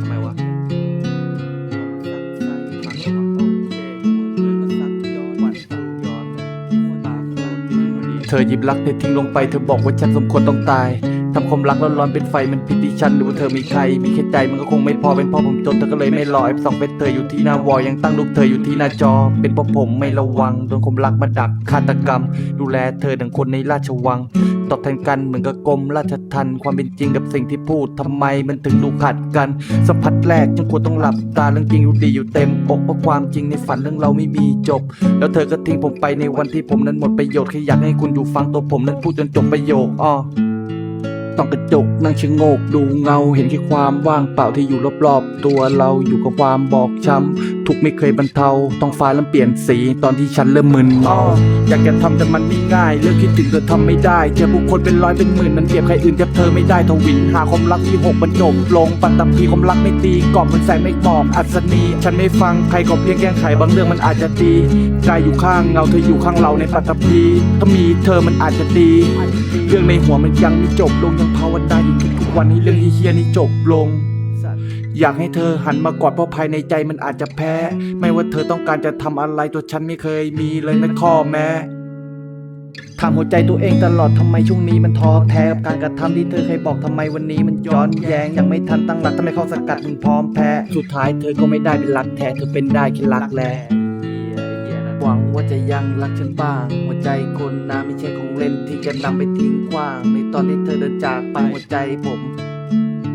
ทำไมวะเธอหยิบรักเธอทิ้งลงไป เธอบอกว่าฉันสมควรต้องตาย ทำความรักร้อนๆเป็นไฟมันผิดที่ฉันหรือว่าเธอมีใคร มีแค่ใจมันก็คงไม่พอเป็นพ่อผมจนเธอก็เลยไม่รอไอ้สองเป็นเธออยู่ที่หน้าวอยังตั้งรูปเธออยู่ที่หน้าจอ เป็นเพราะผมไม่ระวังโดนความรักมาดักฆาตกรรม ดูแลเธอดังคนในราชวังตอบแทนกันเหมือนกับกรมราชทันความเป็นจริงกับสิ่งที่พูดทำไมมันถึงดูขัดกันสัมผัสแรกฉันควรต้องหลับตาเรื่องจริงอยู่ดีอยู่เต็มอกเพราะความจริงในฝันเรื่องเราไม่มีจบ แล้วเธอก็ทิ้งผมไปในวันที่ผมนั้นหมดประโยชน์แค่อยากให้คุณอยู่ฟังตัวผมนั้นพูดจนจบประโยคอ้อ ต้องกระจกนั่งชะโงกดูเงาเห็นแค่ความว่างเปล่าที่อยู่รอบๆ ตัวเราอยู่กับความบอบช้ำ ทุกไม่เคยบรรเทาต้องฟ้าเริ่มเปลี่ยนสีตอนที่ฉันเริ่มมึนเมาอยากจะทำแต่มันไม่ง่ายเลือกคิดถึงเธอทำไม่ได้เจอผู้คนเป็นร้อยเป็นหมื่นมันเปรียบใครอื่นเทียบเธอไม่ได้ทวินหาความรักที่หกบรรจบลงปัตตภีความรักไม่ตีกรอบมันแสงไม่หมอกอัศนีฉันไม่ฟังใครก็เพียงแก้งไขบางเรื่องมันอาจจะดีกายอยู่ข้างเงาเธออยู่ข้างเราในปัตตภีถ้ามีเธอมันอาจจะดี เรื่องในหัวมันยังไม่จบลงยังภาวนาอยู่ทุกๆวันให้เรื่องเฮี้ยนี้จบลง อยากให้เธอหันมากอดเพราะภายในใจมันอาจจะแพ้ ไม่ว่าเธอต้องการจะทำอะไรตัวฉันไม่เคยมีเลยนะข้อแม้ถามหัวใจตัวเองตลอดทำไมช่วงนี้มันท้อแท้กับการกระทำที่เธอเคยบอกทำไมวันนี้มันย้อนแย้งยังไม่ทันตั้งหลักทำไมเข้าสกัดมึงพร้อมแพ้ สุดท้ายเธอก็ไม่ได้เป็นรักแท้เธอเป็นได้แค่รักแลหวังว่าจะยังรักฉันบ้าง หัวใจคนนะไม่ใช่ของเล่นที่จะนำไปทิ้งขว้าง ในตอนที่เธอเดินจากไปหัวใจผม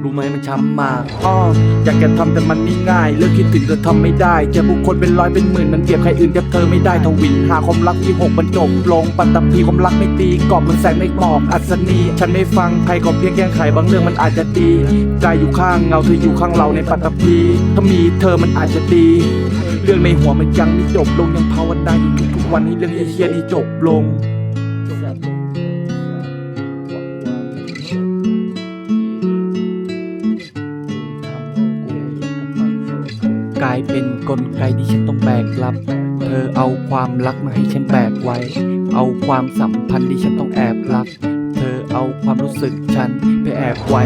รู้ไหมมันช้ำมากอ้ออยากจะทำแต่มันไม่ง่ายเลิกคิดถึงเธอทำไม่ได้เจอผู้คนเป็นร้อยเป็นหมื่นมันเปรียบใครอื่นเทียบเธอไม่ได้ทวินหาความรักที่หกบรรจบลงปัตตภีความรักไม่ตีกรอบมันแสงไม่หมอกอัศนีฉันไม่ฟังใครก็เพียงแกล้งไขบางเรื่องมันอาจจะดีกายอยู่ข้างเงาเธออยู่ข้างเราในปัตตภีถ้ามีเธอมันอาจจะดีเรื่องในหัวมันยังไม่จบลงยังภาวนาอยู่ทุกๆวันให้เรื่องเฮี้ยนี้จบลง กลายเป็นกลไกที่ฉันต้องแบกรับ เธอเอาความรักมาให้ฉันแบกไว้ เอาความสัมพันธ์ที่ฉันต้องแอบรัก เอาความรู้สึกฉัน ไปแอบไว้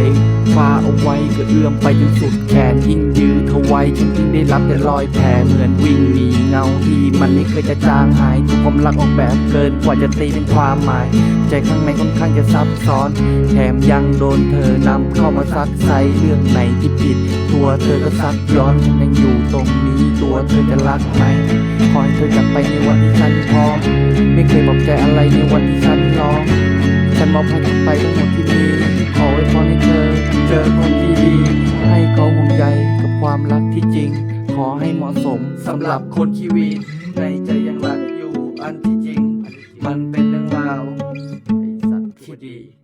คว้าเอาไว้ก็เอื้อมไปจนสุดแขนยิ่งยื้อเธอไว้ฉันยิ่งได้รับแต่รอยแผลเหมือนวิ่งหนีเงาที่มันไม่เคยจะจางหายทุกความรักออกแบบเกินกว่าจะตีเป็นความหมาย ใจข้างในค่อนข้างจะซับซ้อนแถมยังโดนเธอนำเข้ามาซักไซเรื่องไหนที่ผิด ตัวเธอก็ซักย้อนฉันยังอยู่ตรงนี้ตัวเธอจะรักไหมขอให้เธอกลับไปในวันที่ฉันพร้อม ไม่เคยบอกใจอะไรในวันที่ฉันร้อง อบผ่านไปทั้งหมดที่มีขอไว้พอให้เธอ เจอคนที่ดี ให้เขาห่วงใยกับความรักที่จริง ขอให้เหมาะสมสำหรับคนชีวิตในใจยังรักอยู่อันที่จริง มันเป็นเรื่องราวไอสัตว์ที่ดี